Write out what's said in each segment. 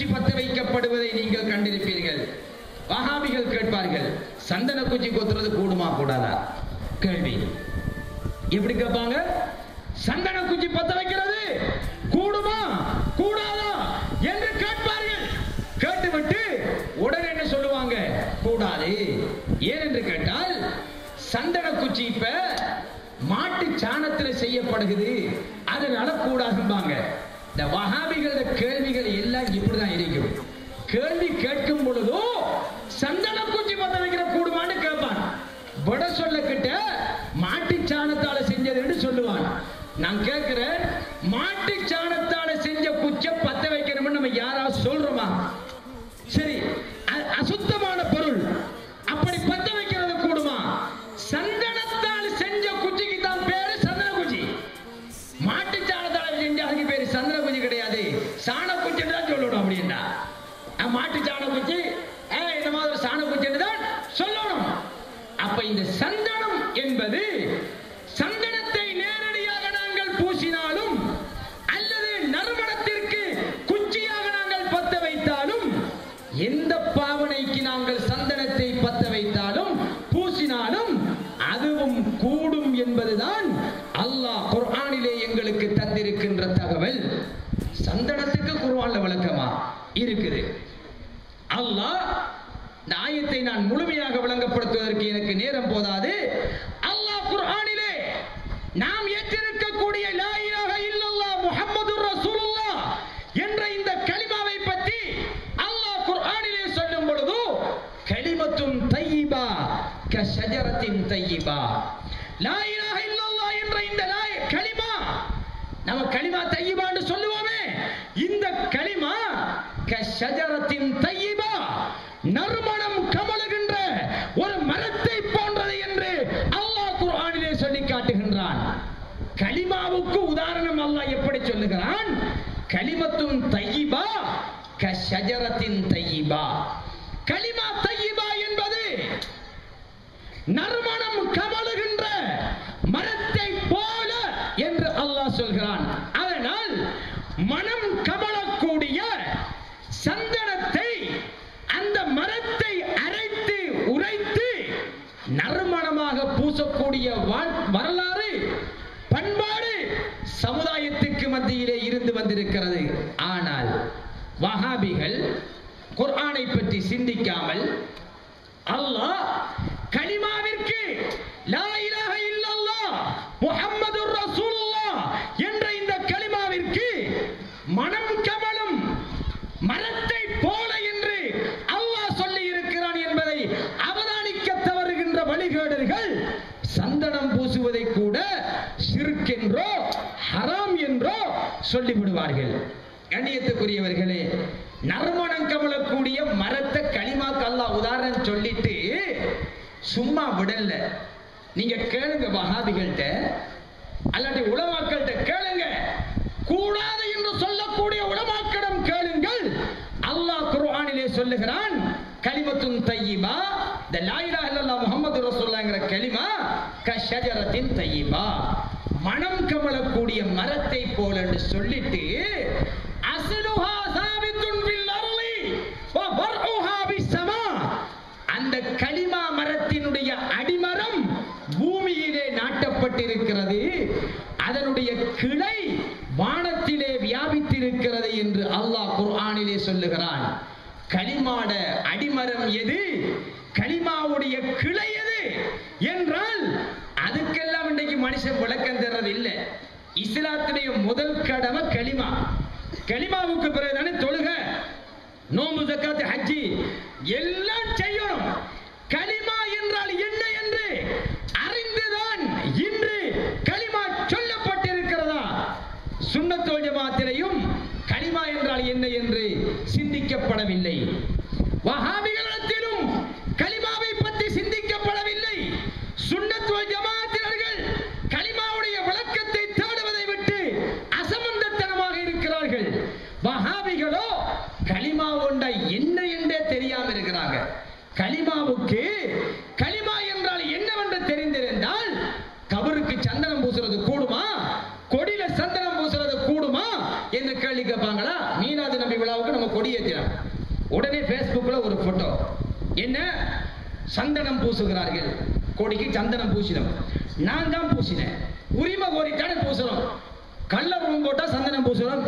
செய்யப்படுவதை நீங்கள் கண்டிருப்பீர்கள். வகாபிகள் கேட்பார்கள் சந்தன குச்சி கொத்துறது கூடுமா கூடாதா? கேள்வி. எப்படி கேட்பாங்க? சந்தன குச்சி பத்த வைக்கிறது கூடுமா கூடாதா என்று கேட்பார்கள். கேட்டுவிட்டு உடனே என்ன சொல்லுவாங்க? கூடாது. ஏன் என்று கேட்டால் சந்தன குச்சி இப்ப மாட்டு சாணத்தில் செய்யப்படுகிறது. அதனால கூடாதும்பாங்க இந்த வகாபிகளோட கேள்விகள் கேள்வி கேட்கும் பொழுதோ சந்தன குச்சி பத்த வைக்கிற கூடுமான்னு கேட்பான். விட சொல்ல கிட்ட மாட்டு சாணத்தால செஞ்சதுன்னு சொல்லுவான். நான் கேட்கிறேன் நான் முழுமையாக விளங்கப்படுத்துவதற்கு எனக்கு நேரம் போதாது. அல்லாஹ் குர்ஆனிலே நாம் ஏற்றிருக்கக்கூடிய லா இலாஹ இல்லல்லாஹ் முஹம்மதுர் ரசூலுல்லாஹ் என்ற இந்த கலிமாவை பற்றி அல்லாஹ் குர்ஆனிலே சொல்லும் பொழுது கலிமத்தும் தையிபா கஷஜரத்தின் தையிபா லா இலாஹ இல்லல்லாஹ் என்ற இந்த லா கலிமா நம்ம கலிமா தையிபான்னு சொல்லுவோமே இந்த களிமா கஷஜரத்தின் தையிபா நறுமணம் கமலுகின்ற ஒரு மரத்தை போன்றது என்று அல்லாஹ் குர்ஆனிலே சொல்லி காட்டுகின்றான் கலிமாவுக்கு உதாரணம் அல்லாஹ் எப்படி சொல்லுகிறான் கலிமத்தும் தையிபா கஷஜரத்தின் தையிபா. கலிமா தையிபா என்பது நறுமணம் கமலுகின்ற மரத்தை போல என்று அல்லாஹ் சொல்கிறான். அதனால் மனம் கமலக்கூடிய சந்தனத்தை அந்த மரத்தை அரைத்து உரைத்து நறுமணமாக பூசக்கூடிய வாழ்- வரலாறு பண்பாடு சமுதாயத்துக்கு மத்தியிலே கொண்டிருக்கிறது. ஆனால் வஹாபிகள் குர்ஆனை பற்றி சிந்திக்காமல் அல்லாஹ் கலிமாவிற்கு லா இலாஹ இல்லல்லாஹ் முஹம்மதுர் ரசூலுல்லாஹ் என்ற இந்த கலிமாவிற்கு மனம் கமலும் மரத்தை போல என்று அல்லாஹ் சொல்லி இருக்கிறான் என்பதை அவதானிக்க தவறுகின்ற வழிகேடர்கள் சந்தனம் பூசுவதை கூட ஷிர்க் என்றோ ஹராம் என்றோ சொல்லிவிடுவார்கள். கண்ணியத்துக்குரியவர்களே நறுமணம் கமலக்கூடிய மரத்தை களிமாக்கு அல்லா உதாரணம் சொல்லிட்டு சும்மா விடல. நீங்க கேளுங்க வஹாபிகள்கிட்ட அல்லாட்டி உலமாக்கள்கிட்ட கேளுங்க. கூடாது என்று சொல்லக்கூடிய உலமாக்களிடம் கேளுங்கள். அல்லாஹ் குர்ஆனிலே சொல்லுகிறான் கலிமத்தும் தையிபா இந்த லா இல்லல்லா முகமது ரசூல்லாங்கிற கலிமா கஷஜரத்தின் தையிபா மனம் கமலக்கூடிய மரத்தை போல என்று சொல்லிட்டு அந்த களிமா மரத்தினுடைய அடிமரம் பூமியிலே நாட்டப்பட்டிருக்கிறது. அதனுடைய கிளை வானத்திலே வியாபித்திருக்கிறது என்று அல்லாஹ் குர்ஆனிலே சொல்லுகிறான். களிமாட அடிமரம் எது? களிமாவுடைய கிளை எது? என்றால் மனுஷன் விளக்கம் தர்றது இல்லை. இஸ்லாத்துடைய முதல் கடமை களிமா. களிமாவுக்கு பிறகுதானே தொழுக. நோம்பு ஜக்காத்து ஹஜ்ஜி. எல்லாம் செய்யணும். களிமா என்றால் என்ன என்று அறிந்துதான் இன்று களிமா சொல்லப்பட்டிருக்கிறதா? சுண்ணத்தோல் ஜமாத்திலையும் களிமா என்றால் என்ன என்று சிந்திக்கப்படவில்லை. வஹாபிகள் கலிமாவை பற்றி சிந்திக்கப்படவில்லை சுன்னத்துவல் ஜமாத்தினர்கள் கலிமாவுடைய விளக்கத்தை தேடுவதை விட்டு அசமந்தத்தனமாக இருக்கிறார்கள் வஹாபிகளோ களிமா கொண்ட என்ன என்றே தெரியாம இருக்கிறாங்க. கலிமாவுக்கு கலிமா என்றால் என்னவென்று தெரிந்திருந்தால் கபருக்கு சந்தனம் பூசுறது கூடுமா? கொடியில சந்தனம் பூசுறது கூடுமா? என்று கேள்வி கேட்பாங்களா? மீனாது நம்பி விழாவுக்கு நம்ம கொடி ஏத்தினோம் உடனே பேஸ்புக்ல ஒரு போட்டோ என்ன? சந்தனம் பூசுகிறார்கள். கொடிக்கு சந்தனம் பூசினோம். நான் தான் பூசினேன். உரிமை கோரித்தானே பூசுறோம் கள்ள ரூம் போட்டா சந்தனம் பூசுறோம்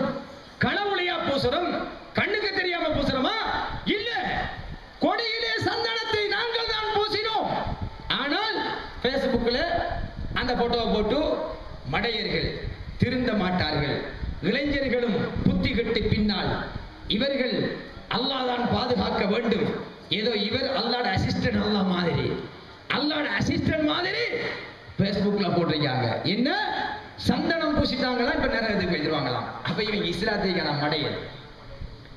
கனவுலையா பூசணும் கண்ணுக்கு தெரியாம பூசணுமா இல்ல கொடியிலே சந்தனத்தை நாங்கள் தான் பூசினோம். ஆனால் Facebookல அந்த போட்டோவை போட்டு மடையர்கள் திருந்த மாட்டார்கள். இளைஞர்களும் புத்தி கட்டி பின்னால் இவர்கள் அல்லாஹ் தான் பாதுகாக்க வேண்டும். ஏதோ இவர் அல்லாட அசிஸ்டன்ட் அல்லாஹ் மாதிரி. அல்லாட அசிஸ்டன்ட் மாதிரி பேஸ்புக்ல போட்டிருக்காங்க. என்ன? சந்தனம் பூசிட்டாங்களா இப்ப நரகத்துக்கு போயிடுவாங்களாம் அப்ப இவன் இஸ்லாத்துக்கான மடையல்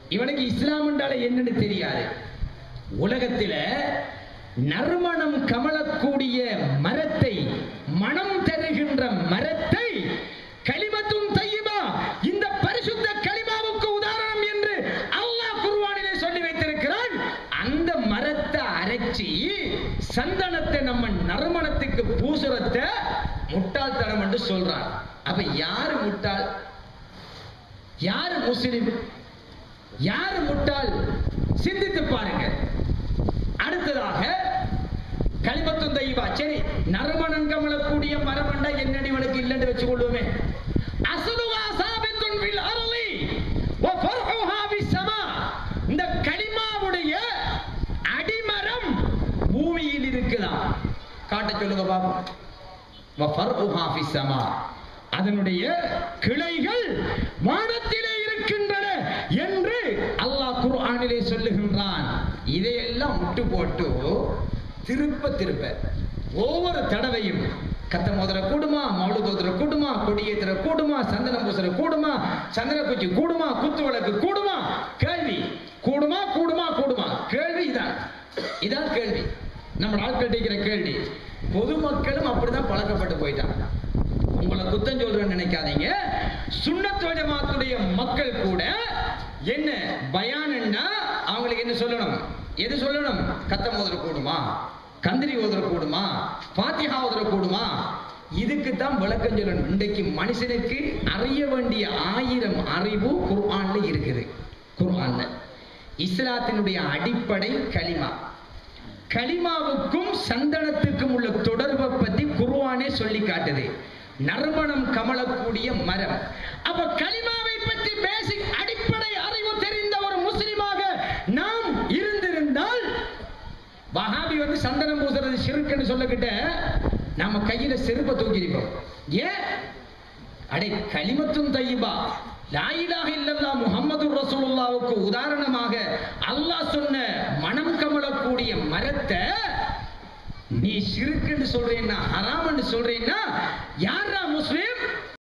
இவனுக்கு இஸ்லாம் என்றால என்னன்னு தெரியாது. உலகத்தில நறுமணம் கமலக்கூடிய மரத்தை மனம் தருகின்ற மரத்தை களிமத்தும் தையிபா இந்த பரிசுத்த கலிமாவுக்கு உதாரணம் என்று அல்லாஹ் குர்ஆனிலே சொல்லி வைத்திருக்கிறான். அந்த மரத்தை அரைச்சி சந்தனத்தை நம்ம நறுமணத்துக்கு பூசுறத முட்டாள்தனம் என்று சொல்றான் அப்ப யாரு முட்டாள்? யாரு முஸ்லிம்? யாரு முட்டாள்? சிந்தித்து பாருங்க அடுத்ததாக களிமத்தும் தெய்வா சரி நறுமணம் கமலக்கூடிய மரமண்டா என்னடி இவனுக்கு இல்லைன்னு வச்சு கொள்வோமே அசுலுவா சாபித்துன் ஃபில் அர்லி வ இந்த கலிமாவுடைய அடிமரம் பூமியில் இருக்கலாம். காட்ட சொல்லுங்க பாப்போம். அதனுடைய கிளைகள் வானத்திலே இருக்கின்றன என்று அல்லாஹ் குர்ஆனிலே சொல்லுகின்றான். இதையெல்லாம் விட்டு போட்டு திருப்ப திருப்ப ஒவ்வொரு தடவையும் கத்த மோதிர கூடுமா மவுளு தோதுற கூடுமா கொடியேத்துற கூடுமா சந்தனம் பூசுற கூடுமா சந்தன குச்சி கூடுமா குத்து விளக்கு கூடுமா? கேள்வி. கூடுமா கூடுமா கூடுமா? கேள்வி இதான் இதான் கேள்வி. நம்ம ஆட்கள் கேட்கிற கேள்வி. பொதுமக்களும் அப்படிதான் போயிட்டாங்க உங்களை குத்தம் சொல்றேன்னு நினைக்காதீங்க. சுன்னத் ஜமாத்துடைய மக்கள் கூட என்ன பயானன்னா அவங்களுக்கு என்ன சொல்லணும்? எது சொல்லணும்? கத்தம் ஓதுற கூடுமா கந்திரி ஓதுற கூடுமா பாத்திஹா ஓதுற கூடுமா இதுக்கு தான் விளக்கம் சொல்லணும். இன்றைக்கு மனுஷனுக்கு அறிய வேண்டிய ஆயிரம் அறிவு குர்ஆன்ல இருக்குது. குர்ஆன்ல. இஸ்லாத்தினுடைய அடிப்படை களிமா. களிமாவுக்கும் சந்தனத்துக்கும் உள்ள தொடர்பு குரானே சொல்லி காட்டுது. நறுமணம் கமலக்கூடிய மரம். அப்ப களிமாவை பற்றி பேசிக் அடிப்படை அறிவு தெரிந்த ஒரு முஸ்லிமாக நாம் இருந்திருந்தால் வஹாபி வந்து சந்தனம் பூசுறது சிறுக்குன்னு சொல்லக்கிட்ட நாம கையில செருப்பை தூக்கிருப்போம் ஏன்? அடே களிமத்தும் தையிபா. லாயிலாக இல்லல்லா முகமது ரசூலுல்லாவுக்கு உதாரணமாக அல்லாஹ் சொன்ன மனம் கமலக்கூடிய மரத்தை நீ சிறுக்குன்னு சொல்றேன்னா ஹராம்னு சொல்றேன்னா யாரா முஸ்லீம்?